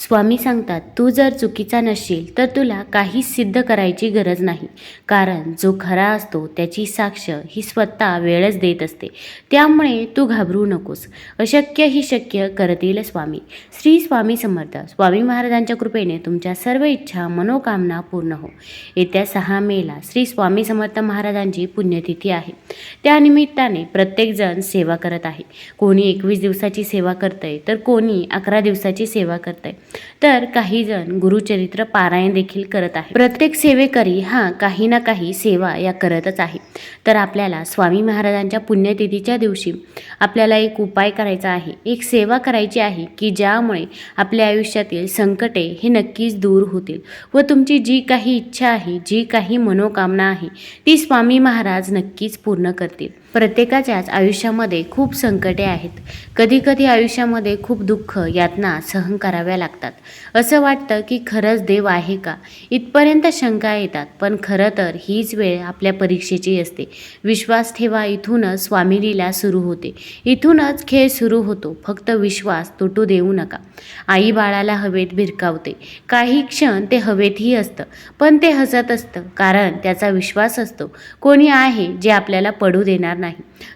स्वामी सांगतात तू जर चुकीचा नसशील तर तुला काहीच सिद्ध करायची गरज नाही. कारण जो खरा असतो त्याची साक्ष ही स्वतः वेळच देत असते. त्यामुळे तू घाबरू नकोस. अशक्य ही शक्य करतील स्वामी. श्री स्वामी समर्थ. स्वामी महाराजांच्या कृपेने तुमच्या सर्व इच्छा मनोकामना पूर्ण हो. येत्या सहा मेला श्री स्वामी समर्थ महाराजांची पुण्यतिथी आहे. त्यानिमित्ताने प्रत्येकजण सेवा करत आहे. कोणी एकवीस दिवसाची सेवा करतंय तर कोणी अकरा दिवसाची सेवा करतंय. तर काही जण गुरुचरित्र पारायण देखील करत आहे प्रत्येक सेवेकरी हा काही ना काही सेवा या करतच आहे. तर आपल्याला स्वामी महाराजांच्या पुण्यतिथीच्या दिवशी आपल्याला एक उपाय करायचा आहे. एक सेवा करायची आहे की ज्यामुळे आपल्या आयुष्यातील संकटे हे नक्कीच दूर होतील व तुमची जी काही इच्छा आहे जी काही मनोकामना आहे ती स्वामी महाराज नक्कीच पूर्ण करतील. प्रत्येकाच्याच आयुष्यामध्ये खूप संकटे आहेत. कधीकधी आयुष्यामध्ये खूप दुःख यातना सहन कराव्या लागतात. असं वाटतं की खरंच देव आहे का? इथपर्यंत शंका येतात पण खरं तर हीच वेळ आपल्या परीक्षेची असते. विश्वास ठेवा इथूनच स्वामीलीला सुरू होते. इथूनच खेळ सुरू होतो. फक्त विश्वास तुटू देऊ नका. आई बाळाला हवेत भिरकावते. काही क्षण ते हवेतही असतं पण ते हसत असतं कारण त्याचा विश्वास असतो. कोणी आहे जे आपल्याला पडू देणार नाही.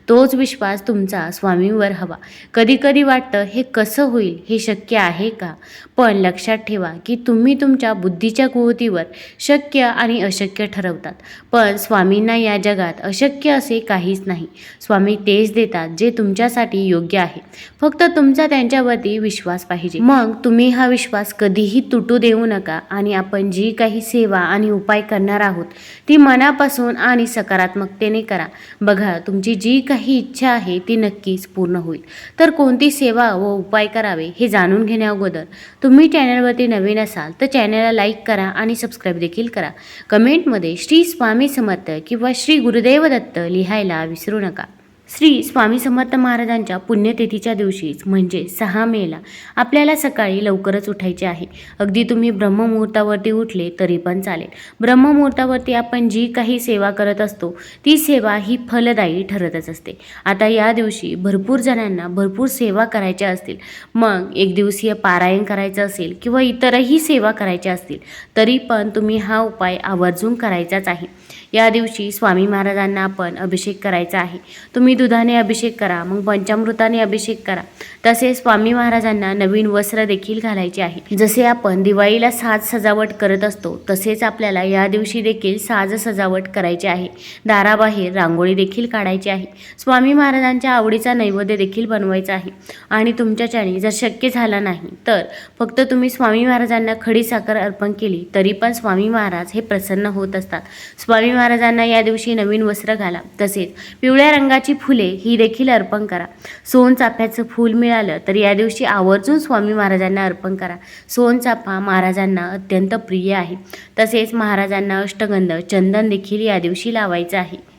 तोच विश्वास तुमचा स्वामींवर हवा. कधी कधी वाटतं हे कसं होईल? हे शक्य आहे का? पण लक्षात ठेवा की तुम्ही तुमच्या बुद्धीच्या कुवतीवर शक्य आणि अशक्य ठरवतात. पण स्वामींना या जगात अशक्य असे काहीच नाही. स्वामी तेच देतात जे तुमच्यासाठी योग्य आहे. फक्त तुमचा त्यांच्यावरती विश्वास पाहिजे. मग तुम्ही हा विश्वास कधीही तुटू देऊ नका आणि आपण जी काही सेवा आणि उपाय करणार आहोत ती मनापासून आणि सकारात्मकतेने करा. बघा तुमची जी काही इच्छा आहे ती नक्कीच पूर्ण होईल. तर कोणती सेवा व उपाय करावे हे जाणून घेण्या अगोदर तुम्ही चॅनलवरती नवीन असाल तर चॅनलला लाईक करा आणि सबस्क्राईब देखील करा. कमेंटमध्ये श्री स्वामी समर्थ किंवा श्री गुरुदेव दत्त लिहायला विसरू नका. श्री स्वामी समर्थ महाराजांच्या पुण्यतिथीच्या दिवशीच म्हणजे सहा मेला आपल्याला सकाळी लवकरच उठायचे आहे. अगदी तुम्ही ब्रह्ममुहूर्तावरती उठले तरी पण चालेल. ब्रह्ममुहूर्तावरती आपण जी काही सेवा करत असतो ती सेवा ही फलदायी ठरतच असते. आता या दिवशी भरपूर जणांना भरपूर सेवा करायच्या असतील. मग एक दिवसीय पारायण करायचं असेल किंवा इतरही सेवा करायच्या असतील तरी पण तुम्ही हा उपाय आवर्जून करायचाच आहे. या दिवशी स्वामी महाराजांना आपण अभिषेक करायचा आहे. तुम्ही दुधाने अभिषेक करा मग पंचामृताने अभिषेक करा. तसेच स्वामी महाराजांना नवीन वस्त्र देखील घालायचे आहे. जसे आपण दिवाळीला साज सजावट करत असतो तसेच आपल्याला या दिवशी देखील साज सजावट करायची आहे. दाराबाहेर रांगोळी देखील काढायची आहे. स्वामी महाराजांच्या आवडीचा नैवेद्य देखील बनवायचा आहे. आणि तुमच्याच्याने जर शक्य झाला नाही तर फक्त तुम्ही स्वामी महाराजांना खडी साखर अर्पण केली तरी पण स्वामी महाराज हे प्रसन्न होत असतात. स्वामी महाराजांना या दिवशी नवीन वस्त्र घाला. तसेच पिवळ्या रंगाची फुले ही देखील अर्पण करा. सोनचाफ्याचं फूल मिळालं तर या दिवशी आवर्जून स्वामी महाराजांना अर्पण करा. सोनचाफा महाराजांना अत्यंत प्रिय आहे. तसेच महाराजांना अष्टगंध चंदन देखील या दिवशी लावायचं आहे.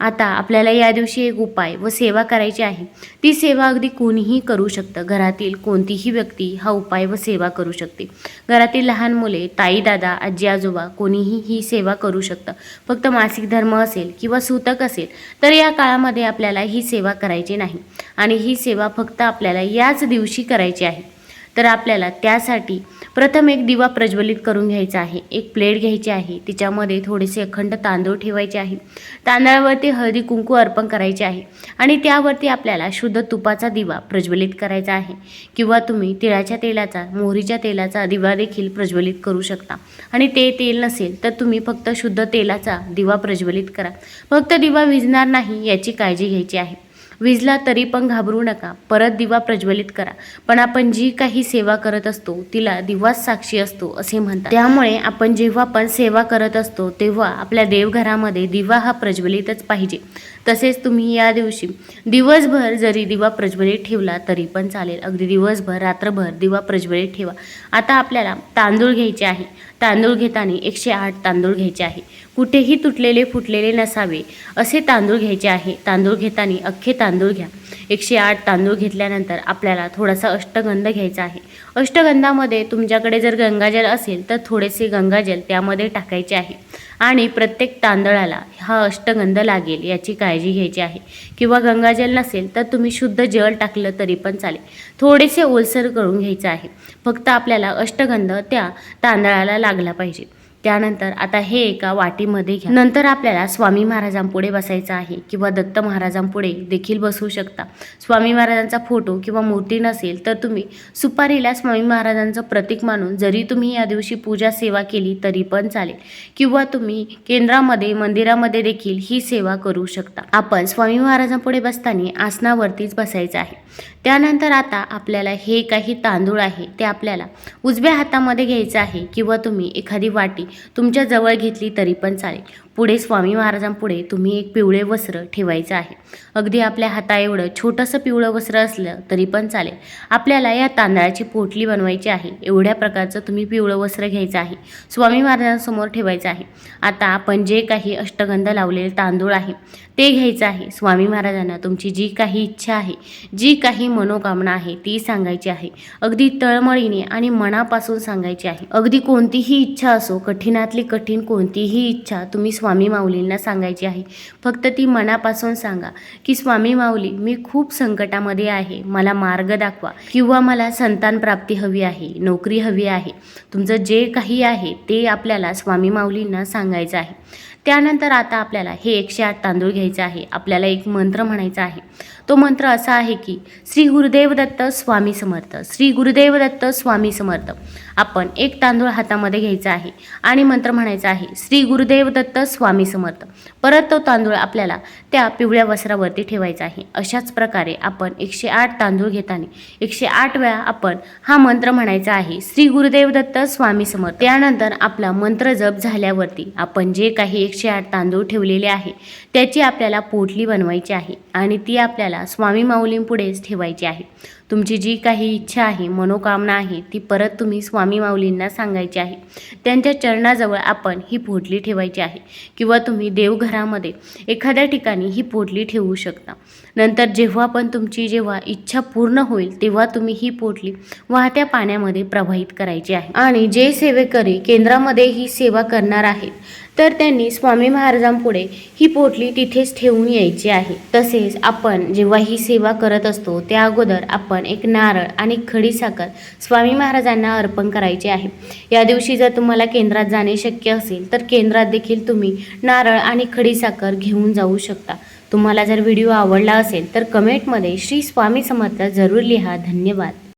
आता आपल्याला या दिवशी एक उपाय व सेवा करायची आहे. ती सेवा अगदी कोणीही करू शकतं. घरातील कोणतीही व्यक्ती हा उपाय व सेवा करू शकते. घरातील लहान मुले ताई दादा आजी आजोबा कोणीही ही सेवा करू शकतं. फक्त मासिक धर्म असेल किंवा सूतक असेल तर या काळामध्ये आपल्याला ही सेवा करायची नाही. आणि ही सेवा फक्त आपल्याला याच दिवशी करायची आहे. तर आपल्याला त्यासाठी प्रथम एक दिवा प्रज्वलित करून घ्यायचा आहे. एक प्लेट घ्यायची आहे. तिच्यामध्ये थोडेसे अखंड तांदूळ ठेवायचे आहे. तांदळावरती हळदी कुंकू अर्पण करायचे आहे. आणि त्यावरती आपल्याला शुद्ध तुपाचा दिवा प्रज्वलित करायचा आहे. किंवा तुम्ही तिळाच्या तेलाचा मोहरीच्या तेलाचा दिवा देखील प्रज्वलित करू शकता. आणि ते तेल नसेल तर तुम्ही फक्त शुद्ध तेलाचा दिवा प्रज्वलित करा. फक्त दिवा विझणार नाही याची काळजी घ्यायची आहे. विजला तरी पण घाबरू नका. परत दिवा प्रज्वलित करा. पण आपण जी काही सेवा करत असतो तिला दिवाच साक्षी असतो असे म्हणतात. त्यामुळे आपण जेव्हा पण सेवा करत असतो तेव्हा आपल्या देवघरामध्ये दिवा हा प्रज्वलितच पाहिजे. तसेच तुम्ही या दिवशी दिवसभर जरी दिवा प्रज्वलित ठेवला तरी पण चालेल. अगदी दिवसभर रात्रभर दिवा प्रज्वलित ठेवा. आता आपल्याला तांदूळ घ्यायचे आहे. तांदूळ घेताना एकशे आठ तांदूळ घ्यायचे आहे. कुठेही तुटलेले फुटलेले नसावे. असे तांदूळ घ्यायचे आहे. तांदूळ घेताना अख्खे तांदूळ घ्या. एकशे आठ तांदूळ घेतल्यानंतर आपल्याला थोडासा अष्टगंध घ्यायचा आहे. अष्टगंधामध्ये तुमच्याकडे जर गंगाजल असेल तर थोडेसे गंगाजल त्यामध्ये टाकायचे आहे. आणि प्रत्येक तांदळाला हा अष्टगंध लागेल याची काळजी घ्यायची आहे. किंवा गंगाजल नसेल तर तुम्ही शुद्ध जल टाकलं तरी पण चालेल. थोडेसे ओलसर करून घ्यायचं आहे. फक्त आपल्याला अष्टगंध त्या तांदळाला लागला पाहिजे. त्यानंतर आता हे एका वाटीमध्ये घ्या. नंतर आपल्याला स्वामी महाराजांपुढे बसायचं आहे किंवा दत्त महाराजांपुढे देखील बसू शकता. स्वामी महाराजांचा फोटो किंवा मूर्ती नसेल तर तुम्ही सुपारीला स्वामी महाराजांचं प्रतीक मानून जरी तुम्ही या दिवशी पूजा सेवा केली तरी पण चालेल. किंवा तुम्ही केंद्रामध्ये मंदिरामध्ये देखील ही सेवा करू शकता. आपण स्वामी महाराजांपुढे बसताना आसनावरतीच बसायचं आहे. त्यानंतर आता आपल्याला हे काही तांदूळ आहे ते आपल्याला उजव्या हातामध्ये घ्यायचं आहे. किंवा तुम्ही एखादी वाटी तुमच्या जवळ घेतली तरी पण चालेल. पुढे स्वामी महाराजांपुढे तुम्ही एक पिवळे वस्त्र ठेवायचं आहे. अगदी आपल्या हाता एवढं छोटंसं पिवळं वस्त्र असलं तरी पण चालेल. आपल्याला या तांदळाची पोटली बनवायची आहे. एवढ्या प्रकारचं तुम्ही पिवळं वस्त्र घ्यायचं आहे. स्वामी महाराजांसमोर ठेवायचं आहे. आता आपण जे काही अष्टगंध लावलेले तांदूळ आहे ते घ्यायचं आहे. स्वामी महाराजांना तुमची जी काही इच्छा आहे जी काही मनोकामना आहे ती सांगायची आहे. अगदी तळमळीने आणि मनापासून सांगायची आहे. अगदी कोणतीही इच्छा असो कठीणातली कठीण कोणतीही इच्छा तुम्ही स्वामी माऊलींना सांगायची आहे. फक्त ती मनापासून सांगा की स्वामी माऊली मी खूप संकटामध्ये आहे. मला मार्ग दाखवा किंवा मला संतान प्राप्ती हवी आहे नोकरी हवी आहे. तुमचं जे काही आहे ते आपल्याला स्वामी माऊलींना सांगायचं आहे. त्यानंतर आता आपल्याला हे एकशे आठ तांदूळ घ्यायचे आहे. आपल्याला एक मंत्र म्हणायचा आहे. तो मंत्र असा आहे की श्री गुरुदेव दत्त स्वामी समर्थ श्री गुरुदेव दत्त स्वामी समर्थ. आपण एक तांदूळ हातामध्ये घ्यायचा आहे आणि मंत्र म्हणायचा आहे श्री गुरुदेव दत्त स्वामी समर्थ. परत तो तांदूळ आपल्याला त्या पिवळ्या वस्त्रावरती ठेवायचा आहे. अशाच प्रकारे आपण एकशे आठ तांदूळ घेताना एकशे आठ वेळा आपण हा मंत्र म्हणायचा आहे श्री गुरुदेव दत्त स्वामी समर्थ. त्यानंतर आपला मंत्र जप झाल्यावरती आपण जे काही एकशे आठ तांदूळ ठेवलेले आहे. त्याची आपल्याला पोटली बनवायची आहे आणि ती आपल्याला स्वामी माऊलींपुढेच ठेवायची आहे. तुमची जी काही इच्छा आहे मनोकामना आहे ती परत तुम्ही स्वामी माऊलींना सांगायची आहे. त्यांच्या चरणाजवळ आपण ही पोटली ठेवायची आहे किंवा तुम्ही देवघरामध्ये एखाद्या ठिकाणी ही पोटली ठेवू शकता. नंतर जेव्हा पण तुमची जेव्हा इच्छा पूर्ण होईल तेव्हा तुम्ही ही पोटली वाहत्या पाण्यामध्ये प्रवाहित करायची आहे. आणि जे सेवेकरी केंद्रामध्ये ही सेवा करणार आहेत तर त्यांनी स्वामी महाराजांपुढे ही पोटली तिथेच ठेवून यायची आहे. तसेच आपण जेव्हा ही सेवा करत असतो त्या अगोदर आपण एक नारळ आणि खडी साखर स्वामी महाराजांना अर्पण करायचे आहे. या दिवशी जर तुम्हाला केंद्रात जाणे शक्य असेल तर केंद्रात देखील तुम्ही नारळ आणि खडी साखर घेऊन जाऊ शकता. तुम्हाला जर व्हिडिओ आवडला असेल तर कमेंटमध्ये श्री स्वामी समर्थ जरूर लिहा. धन्यवाद.